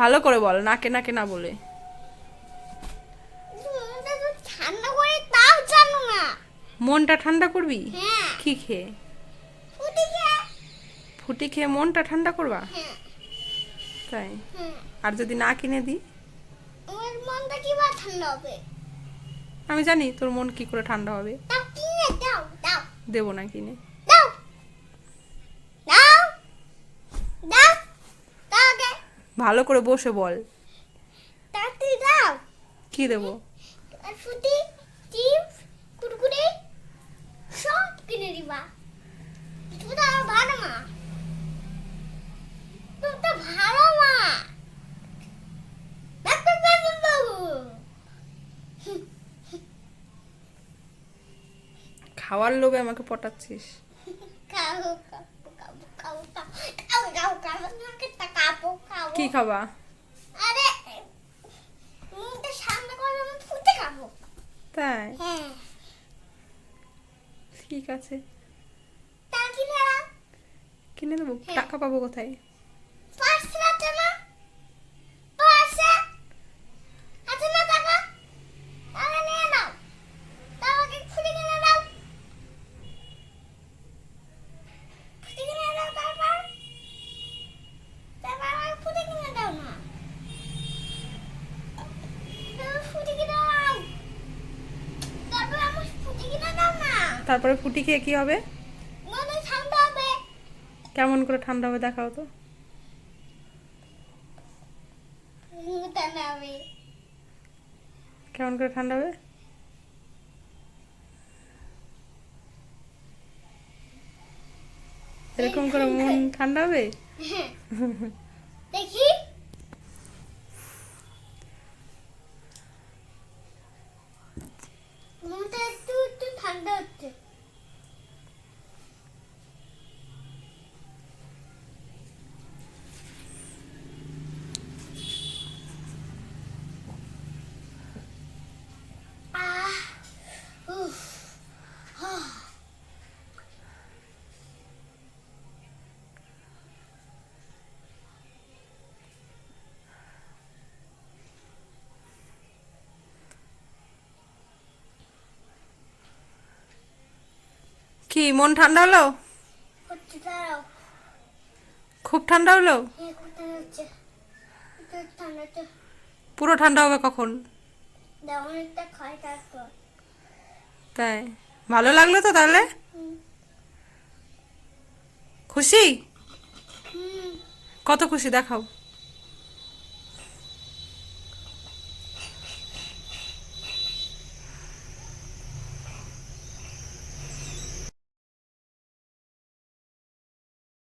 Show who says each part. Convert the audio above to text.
Speaker 1: ভালো করে বল নাকে নাকে না বলে।
Speaker 2: মনটা ঠান্ডা করে তাও জানো না
Speaker 1: মনটা ঠান্ডা করবি?
Speaker 2: হ্যাঁ।
Speaker 1: কি খেয়ে?
Speaker 2: ফুটি খেয়ে।
Speaker 1: মনটা ঠান্ডা করবা?
Speaker 2: হ্যাঁ।
Speaker 1: তাই?
Speaker 2: হ্যাঁ।
Speaker 1: আর যদি না কিনে দিই?
Speaker 2: মনটা কীভাবে ঠান্ডা হবে?
Speaker 1: আমি জানি তোর মন কি করে ঠান্ডা হবে।
Speaker 2: তাও কিনে দাও দাও।
Speaker 1: দেবো না কিনে
Speaker 2: দাও দাও দাও দাও আগে
Speaker 1: ভালো করে বসে বল।
Speaker 2: তাড়াতাড়ি দাও।
Speaker 1: কি দেবো?
Speaker 2: ফুটি চিপস কুরকুরে সব কিনে দিবা। তুমি তো ভালো মা। তুমি তো ভালো মা।
Speaker 1: খাওয়ার লোভে আমাকে পটাচ্ছিস।
Speaker 2: খাও খাও খাও খাও।
Speaker 1: কি খাবা?
Speaker 2: আরে সামনে করে আমি ফুটে খাব।
Speaker 1: তাই? ঠিক আছে।
Speaker 2: কিনে
Speaker 1: দেবো। টাকা পাবো কোথায়?
Speaker 2: তারপরে ফুটি
Speaker 1: খেয়ে কি হবে?
Speaker 2: মনে হবে।
Speaker 1: কেমন করে ঠান্ডা হবে দেখাও তো। কেমন করে ঠান্ডা হবে? এরকম করে মন ঠান্ডা হবে?
Speaker 2: দেখি।
Speaker 1: কি মন ঠান্ডা হলো? খুব ঠান্ডা হলো? পুরো ঠান্ডা হবে কখন? তাই ভালো লাগল তো তাহলে? খুশি? কত খুশি দেখাও।